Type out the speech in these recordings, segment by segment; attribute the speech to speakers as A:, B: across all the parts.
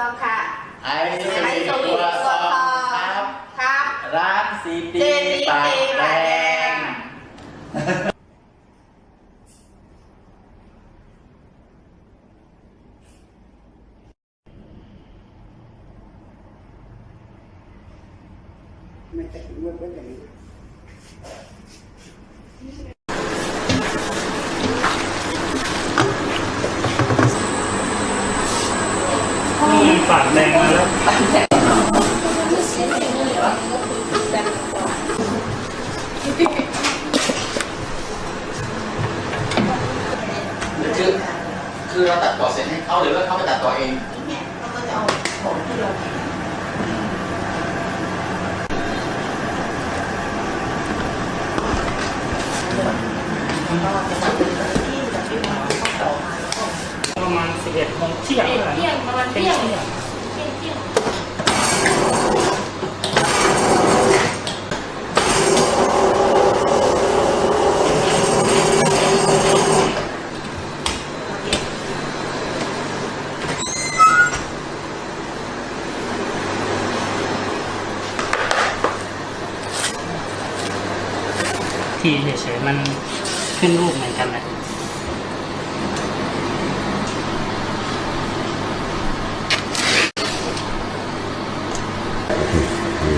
A: ต้องค่ะ
B: ไอซ์สวีทตัวซองครับ
A: ครับ
B: ร้านซีตี
A: ซีตี
B: ปากแด
A: ปากแด
B: ง
A: ง
C: มันจะเมื่อเมื่อไหร่
D: ปากแดงมาแล้ว
B: คือคือเราตัดต่อเสร็จให้เขาหรือว่าเขาไปตัดต่อเอง
A: เนี่ยเขาก็จะเอาผมที่เราก็จะทำเป็นที่แบบที่เราต้องต่อมาแล้วก็
D: ประมาณสิบเอ็ดโมงเที่ยง
A: เที่ยงประมาณเที่ยง
D: เที่ยง
A: เที่ยงเที่ยง
D: ทีเฉยๆมันขึ้นรูปเหมือนกันนะ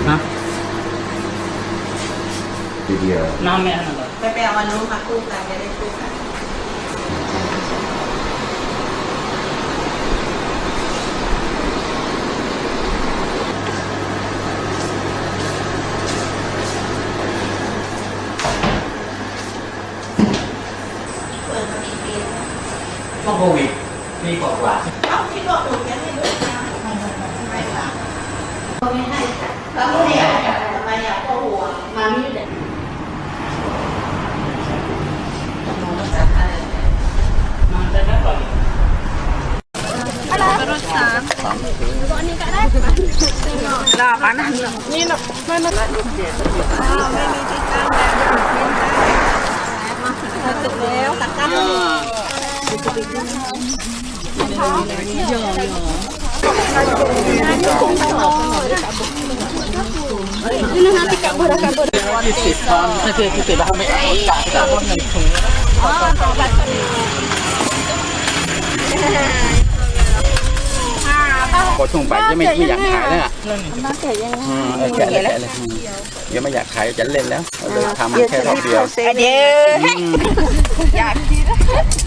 D: นะ
C: ทีเดียว
D: น้ำไม่อันนั้นเหรอ
A: ไปไปเอาวันนู้นมาคู่กันจะได้คู่กัน เปิดมากี่ปีแล้ว
B: ช่วงโควิดปีกว่า
A: เอ้าที่บอกหนูยังไม่รู้นะไม่ไม่ไม่ค่ะก็ไม่ให้ค่ะแล้วไม่อยากทำไมอยากพ่อหัวมาไม่ได้หนูจัดอะไร
D: มันจะได้ก่อน
B: ที่สิบตอนถ้าเกิดที่สิบเราไม่เอากะจะว่าเงินถุงพอช่วงบ่ายจะไม่ไม่อยากขายแล้วอะอืมเออแกะเลยแกะเลยอืมเดี๋ยังไม่อยากขายจะเล่นแล้วเราเลยทำแค่รอบเดียว
A: เดี๋ยว
B: อืม
A: ก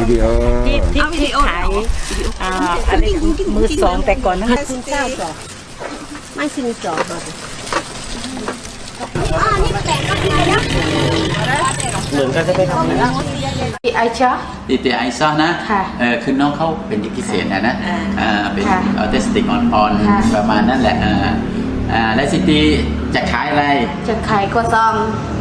C: วิดีโอ
E: ที่ที่ที่ขายอ่าอะไรมือสองแต่ก่อนนะคะคุณเจ้าจ้ะไม่ซื้อสองค่ะ
D: เหมือนกันจะไปทำอะไรนะ
E: ไอชา
B: ติเตไอซ่านะ
E: ค่ะ
B: เออคือน้องเขาเป็นเด็กพิเศษนะนะอ่าเป็น
E: ค่ะ
B: ออทิสติกอ่อน
E: ค่ะ
B: ๆประมาณนั้นแหละอ่าอ่าและซิตี้จะขายอะไร
E: จะขายกัวซอง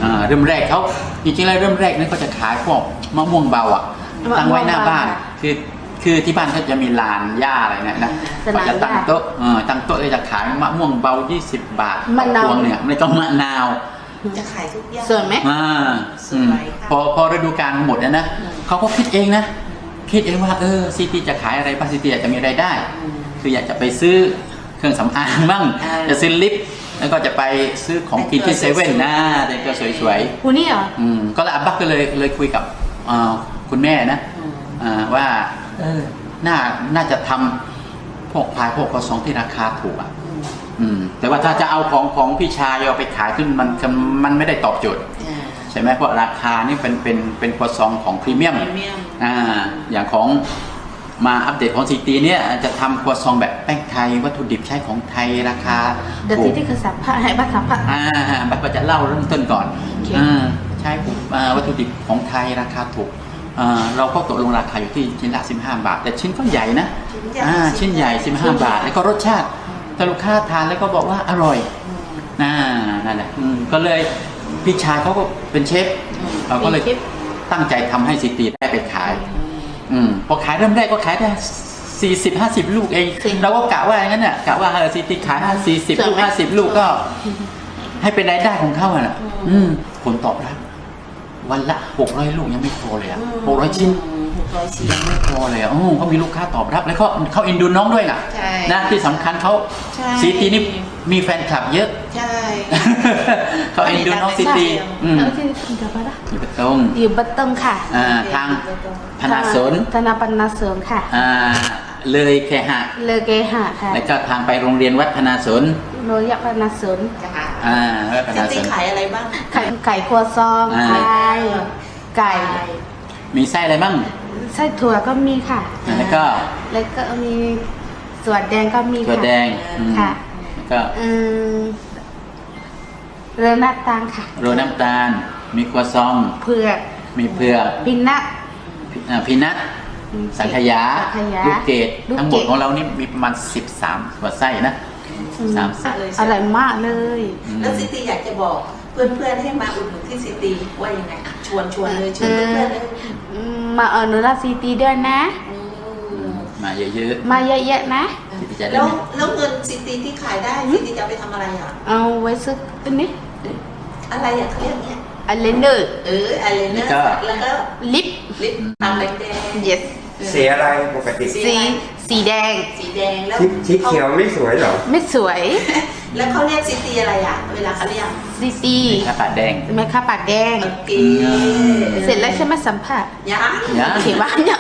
B: อ่าเริ่มแรกเขาจริงๆแล้วเริ่มแรกนี่เขาจะขายพวก มะม่วงเบาอะ
E: มะม่วง
B: ตั้งไว้หน้าบ้าน
E: เบาค่ะ
B: คือคือที่บ้านเขาจะมีลานหญ้าอะไรเนะนะ
E: สนาม
B: เขาจะตั้ง
E: หญ้า
B: โต๊ะเออตั้งโต๊ะเลยจะขายมะม่วงเบา 20 บาท
E: มะนาว
B: พวงเนี่ยไม่ต้องมะนาว
A: จะขายทุกอย่าง
E: ส่วนไหม
B: อ่า
A: ส
B: อื
A: ว
B: ม
A: ยค่ะ
B: พอพอฤดูกาลหมดแล้วนะเขาก็คิดเองนะ คิดเองว่าเออซีตีจะขายอะไรบ้างซีตีอาจจะมีรายได้ คืออยากจะไปซื้อเครื่องสำอางบ้างจะซื้อลิป แล้วก็จะไปซื้อของกินที่เซเว่นนะแต่งตัวสวยๆ
E: คูนี่เหรอ
B: อืมก็เลยอับบักก็เลยเลยคุยกับเอ่อคุณแม่นะอ่าว่าเออ น่าน่าจะทำพวกพายพวกกระสองที่ราคาถูกอะ อืม แต่ว่าถ้าจะเอาของของพี่ชายเอาไปขายขึ้นมันมันไม่ได้ตอบโจทย์ใช่ไหมเพราะราคานี่เป็นเป็นเป็นครัวซองของพรีเมียม
A: พรีเมียม
B: อ่าอย่างของมาอัปเดตของซีตีเนี่ยจะทำครัวซองแบบแป้งไทย วัตถุดิบใช้ของไทยราคา
E: เดี๋ยว
B: ถู
E: ที่
B: ก
E: ที่คือสัมภาษณ์ให้บ้านสัมภาษณ์
B: อ่าบัตรจะเล่าเริ่มต้นก่อน
E: โอเค
B: อ่าใช้อ่า วัตถุดิบของไทยราคาถูกเอ่อเราก็ตกลงราคาอยู่ที่ชิ้นละ 15 บาท แต่ชิ้นก็ใหญ่นะ
A: ชิ้นใหญ่
B: อ่าชิ้นใหญ่15 บาท แล้วก็รสชาติถ้าลูกค้าทานแล้วก็บอกว่าอร่อยน่านั่นแหละอืมก็เลยพี่ชายเขาก็เป็นเชฟเราก็เลยตั้งใจทำให้ซิตีได้ไปขายอืมพอขายเริ่มแรกก็ขายได้สี่สิบห้าสิบลูกเองเราก็กะว่าอย่างนั้นน่ะกะว่าเออซิตีขายสี่สิบลูกห้าสิบลูกก็ ให้เป็นรายได้ของเขาอะนะอืมผลตอบรับ วันละหกร้อยลูกยังไม่พอเลยอะหกร้อยชิ้น
A: หกร้อยชิ้น
B: ไม่พอเลยอะโอ้เขามีลูกค้าตอบรับ แล้วเขาเขาเอ็นดูน้องด้วยน่ะ
A: ใช่
B: นะที่สำคัญเขา
A: ใช่
B: ซีตีนี่มีแฟนคลับเยอะ
A: ใช่
B: เขาเอ็นดูน้องซีตีอืม
E: แล้วที่เดี๋ยวไปละ
B: อยู่ตรง
E: อยู่บัตตงค่ะ
B: อ่าทางพนาสน
E: ธนาปนาเสริมค่ะ
B: อ่าเลยแคหะ
E: เลอเกหะค่ะ
B: แล้วก็ทางไปโรงเรียนวัดพนาสน
E: โรยะปนาเสริม
A: ค่ะ
B: อ่าวัดพ
A: ซิ
B: นาส
A: ตี้
B: น
A: ขายอะไรบ้าง
E: ไข่ไก่ครัวซอง
B: อ่า
E: ไก่ไก่
B: มีไส้อะไรบ้าง
E: ไส้ถั่วก็มีค่ะ
B: แล้วก็
E: แล้วก็มีส่วนแดงก็มี
B: ถั่ว
E: ค่ะ
B: แดงอืม
E: ค่ะ
B: แล้วก็
E: อืมเรือหน้าตังค่ะ
B: โรยน้ำตาล มีกัวซอง
E: เผือก
B: มีเผือก
E: ปินัท
B: อ่าพีนัทสังขยา
E: สังขยา
B: ลูกเกด
E: ลูกเกด
B: ทั้งหมดของเรานี่มีประมาณ 13กว่าไส้นะ สามไส้
A: เลย
E: อร่อยมากเลย
B: อืม
A: แล้วซิตี้อยากจะบอกเพื่อนๆให้มาอุดหนุนที่ซิตี้ว่ายังไงอะชวนชวนเลยชวนเพื่อนๆเลย
E: อืมมาเออนุราซีตีด้วยนะ
A: อืม
B: มาเยอะ
E: มาเยอะๆนะ
B: ๆที่จะได้
A: แล้ว
B: ไหม
A: แล้วเงินซิตี้ที่ขายได้ซิตี้จะเอาไปทำอะไรอะ
E: เอาไว้ซื้อตัวนี้
A: อะไรอะเขาเรียกเนี่ย
E: อเลนเดอร์
A: เอออะไรเนอร์แล้วก็
E: ลิป
A: ลิปตามแดงแดง
E: yes
C: เสียอะไรปกติ
E: สีสีแดง
A: สีแดงแล้ว
C: สีสีเขียวไม่สวยเหรอ
E: ไม่สวย
A: แล้วเขาเรียกซิตี้อะไรอะ เวลาเขาเรียก
E: ซีตี
B: ข้าวปลาแดง
E: แม่ค้าปากแดง
A: โอเค
E: เสร็จแล้วใช่ไหมสัมผัส
A: ยัง
B: ยัง
E: โอเคว่าเนี่ย